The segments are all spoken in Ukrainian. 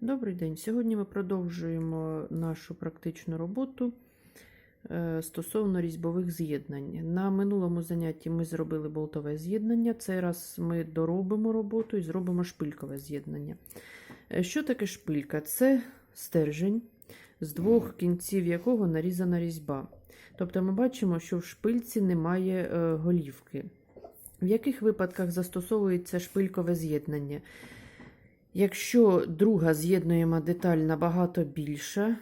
Добрий день. Сьогодні ми продовжуємо нашу практичну роботу е, стосовно різьбових з'єднань. На минулому занятті ми зробили болтове з'єднання. Цей раз ми доробимо роботу і зробимо шпилькове з'єднання. Е, Що таке шпилька? Це стержень, з двох кінців якого нарізана різьба. Тобто ми бачимо, що в шпильці немає е, голівки. В яких випадках застосовується шпилькове з'єднання? Якщо друга з'єднуєма деталь набагато більша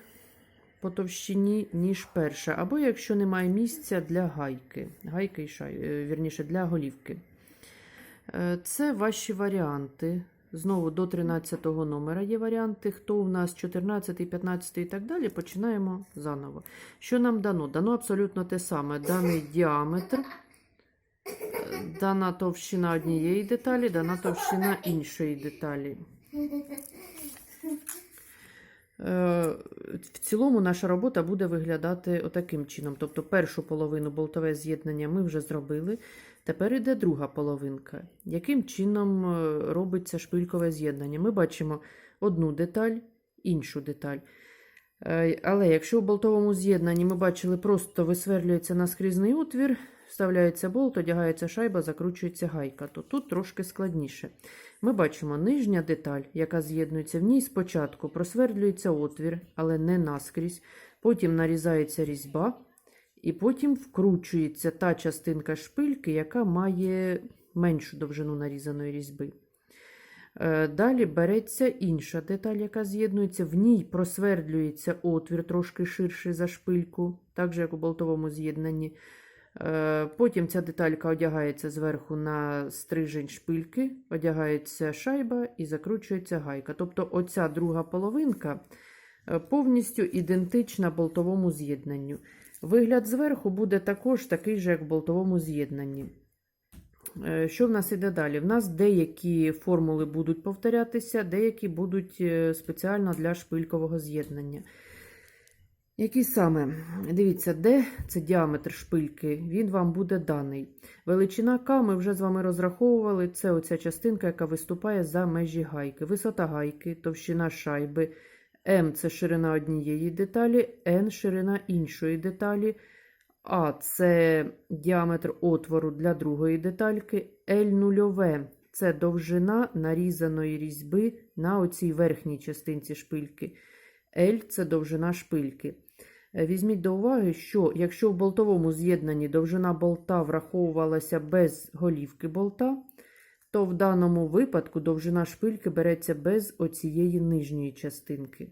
по товщині, ніж перша, або якщо немає місця для гайки, гайки і шай, е, вірніше, для голівки. Е, Це ваші варіанти. Знову до 13 номера є варіанти. Хто у нас 14, 15 і так далі, починаємо заново. Що нам дано? Дано абсолютно те саме. Даний діаметр, е, дана товщина однієї деталі, дана товщина іншої деталі. Е, В цілому наша робота буде виглядати отаким чином. Тобто першу половину болтове з'єднання ми вже зробили. Тепер йде друга половинка. Яким чином е, робиться шпилькове з'єднання? Ми бачимо одну деталь, іншу деталь. Е, Але якщо в болтовому з'єднанні ми бачили, просто висверлюється наскрізний отвір, вставляється болт, одягається шайба, закручується гайка, то тут трошки складніше. Ми бачимо нижня деталь, яка з'єднується в ній спочатку, просвердлюється отвір, але не наскрізь. Потім нарізається різьба, і потім вкручується та частинка шпильки, яка має меншу довжину нарізаної різьби. Е, Далі береться інша деталь, яка з'єднується, в ній просвердлюється отвір трошки ширший за шпильку, так же як у болтовому з'єднанні. Е, Потім ця деталька одягається зверху на стрижень шпильки, одягається шайба і закручується гайка. Тобто оця друга половинка е, повністю ідентична болтовому з'єднанню. Вигляд зверху буде також такий же, як в болтовому з'єднанні. Е, Що в нас іде далі? В нас деякі формули будуть повторятися, деякі будуть спеціально для шпилькового з'єднання. Які саме? Дивіться, де це діаметр шпильки, він вам буде даний. Величина К ми вже з вами розраховували. Це оця частинка, яка виступає за межі гайки. Висота гайки, товщина шайби. М це ширина однієї деталі, N ширина іншої деталі. А це діаметр отвору для другої детальки. L нульове це довжина нарізаної різьби на оцій верхній частинці шпильки. L це довжина шпильки. Е, Візьміть до уваги, що якщо в болтовому з'єднанні довжина болта враховувалася без голівки болта, то в даному випадку довжина шпильки береться без оцієї нижньої частинки.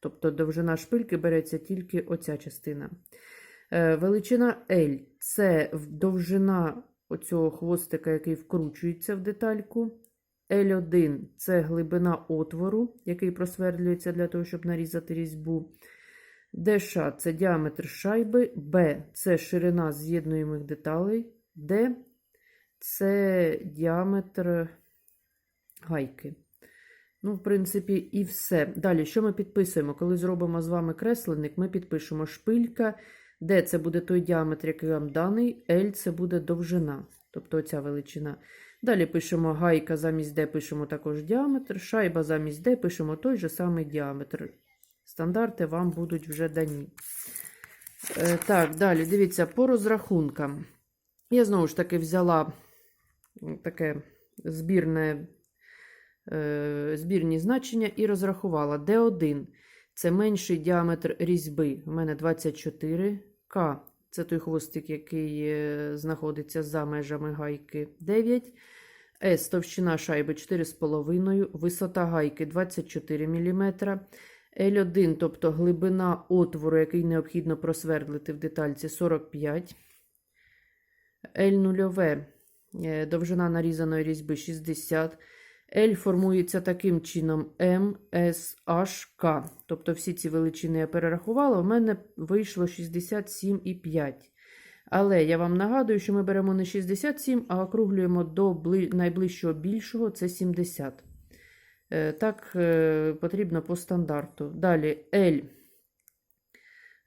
Тобто довжина шпильки береться тільки оця частина. Е, Величина L це довжина оцього хвостика, який вкручується в детальку. L1 це глибина отвору, який просвердлюється для того, щоб нарізати різьбу. ДШ це діаметр шайби, Б це ширина з'єднуємих деталей, Д це діаметр гайки. Ну, в принципі, і все. Далі, що ми підписуємо? Коли зробимо з вами кресленник, ми підпишемо шпилька, Д це буде той діаметр, який вам даний, L це буде довжина, тобто оця величина. Далі пишемо гайка замість Д, пишемо також діаметр, шайба замість Д, пишемо той же самий діаметр. Стандарти вам будуть вже дані. Е, Так, далі, дивіться, по розрахункам. Я знову ж таки взяла таке збірне, е, збірні значення і розрахувала. D1 це менший діаметр різьби. У мене 24 К. Це той хвостик, який е, знаходиться за межами гайки 9. С товщина шайби 4,5, висота гайки 24 мм. L1, тобто глибина отвору, який необхідно просвердлити в детальці 45. L0, е, довжина нарізаної різьби 60. L формується таким чином M, S, H, K. Тобто всі ці величини я перерахувала, у мене вийшло 67,5. Але я вам нагадую, що ми беремо не 67, а округлюємо до найближчого більшого це 70. Е, Так е, потрібно по стандарту. Далі L.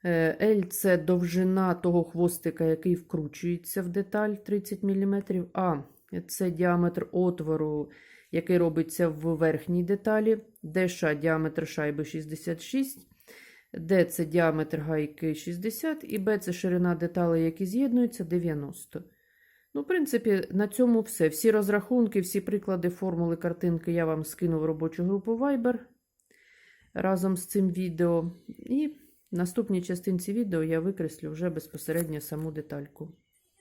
Е, L це довжина того хвостика, який вкручується в деталь 30 мм. А це діаметр отвору, який робиться в верхній деталі. ДШ діаметр шайби 66, Д це діаметр гайки 60 і Б це ширина деталей, які з'єднуються 90. Ну, в принципі, на цьому все. Всі розрахунки, всі приклади, формули, картинки я вам скину в робочу групу Viber разом з цим відео. І в наступній частинці відео я викреслю вже безпосередньо саму детальку.